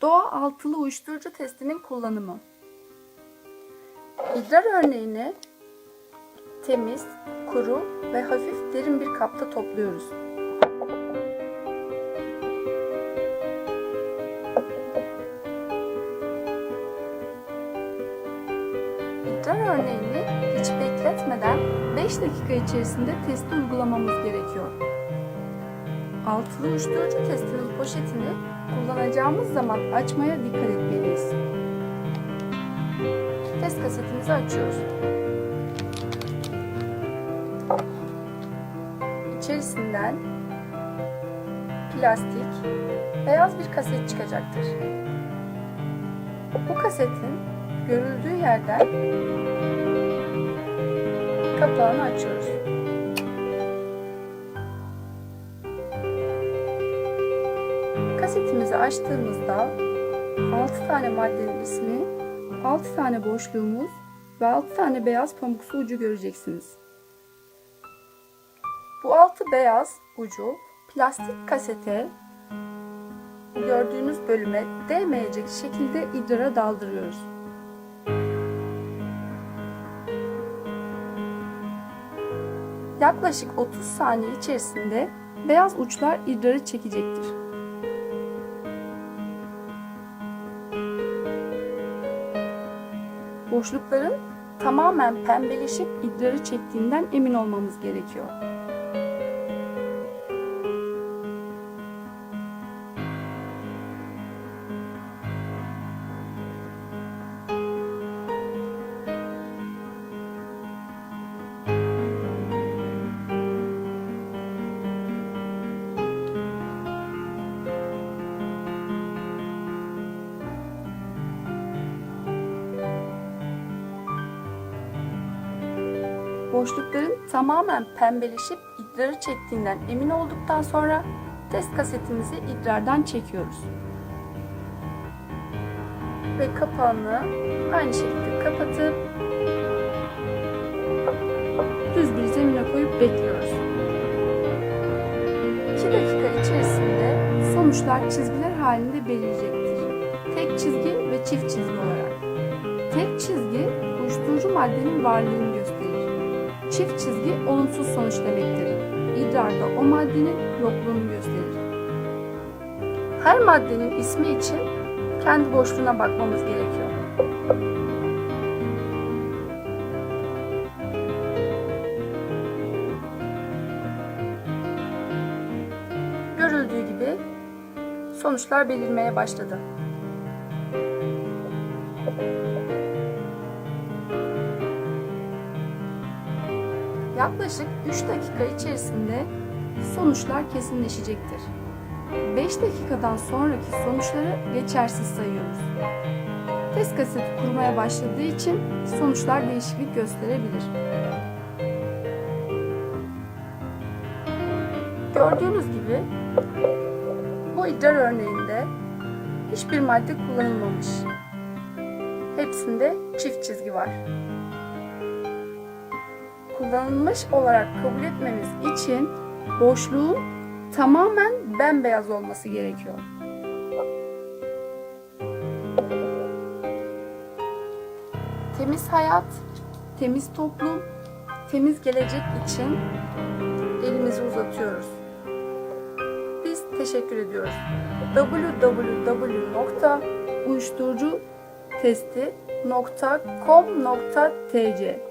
Doğa altılı uyuşturucu testinin kullanımı. İdrar örneğini temiz, kuru ve hafif derin bir kapta topluyoruz. İdrar örneğini hiç bekletmeden 5 dakika içerisinde testi uygulamamız gerekiyor. Altılı uyuşturucu testinin poşetini kullanacağımız zaman açmaya dikkat etmeliyiz. Test kasetimizi açıyoruz. İçerisinden plastik, beyaz bir kaset çıkacaktır. Bu kasetin görüldüğü yerden kapağını açıyoruz. Açtığımızda 6 tane maddenin ismi, 6 tane boşluğumuz ve 6 tane beyaz pamuksu ucu göreceksiniz. Bu 6 beyaz ucu plastik kasete gördüğünüz bölüme değmeyecek şekilde idrara daldırıyoruz. Yaklaşık 30 saniye içerisinde beyaz uçlar idrarı çekecektir. Boşlukların tamamen pembeleşip idrarı çektiğinden emin olmamız gerekiyor. Boşlukların tamamen pembeleşip idrarı çektiğinden emin olduktan sonra test kasetimizi idrardan çekiyoruz. Ve kapağını aynı şekilde kapatıp düz bir zemine koyup bekliyoruz. 2 dakika içerisinde sonuçlar çizgiler halinde belirleyecektir. Tek çizgi ve çift çizgi olarak. Tek çizgi uyuşturucu maddenin varlığını. Çift çizgi olumsuz sonuç demektir. İdrarda o maddenin yokluğunu gösterir. Her maddenin ismi için kendi boşluğuna bakmamız gerekiyor. Görüldüğü gibi sonuçlar belirmeye başladı. Yaklaşık 3 dakika içerisinde sonuçlar kesinleşecektir. 5 dakikadan sonraki sonuçları geçersiz sayıyoruz. Test kaseti kurumaya başladığı için sonuçlar değişiklik gösterebilir. Gördüğünüz gibi bu idrar örneğinde hiçbir madde kullanılmamış. Hepsinde çift çizgi var kullanılmış olarak kabul etmemiz için boşluğun tamamen bembeyaz olması gerekiyor. Temiz hayat, temiz toplum, temiz gelecek için elimizi uzatıyoruz. Biz teşekkür ediyoruz. www.uyuşturucutesti.com.tc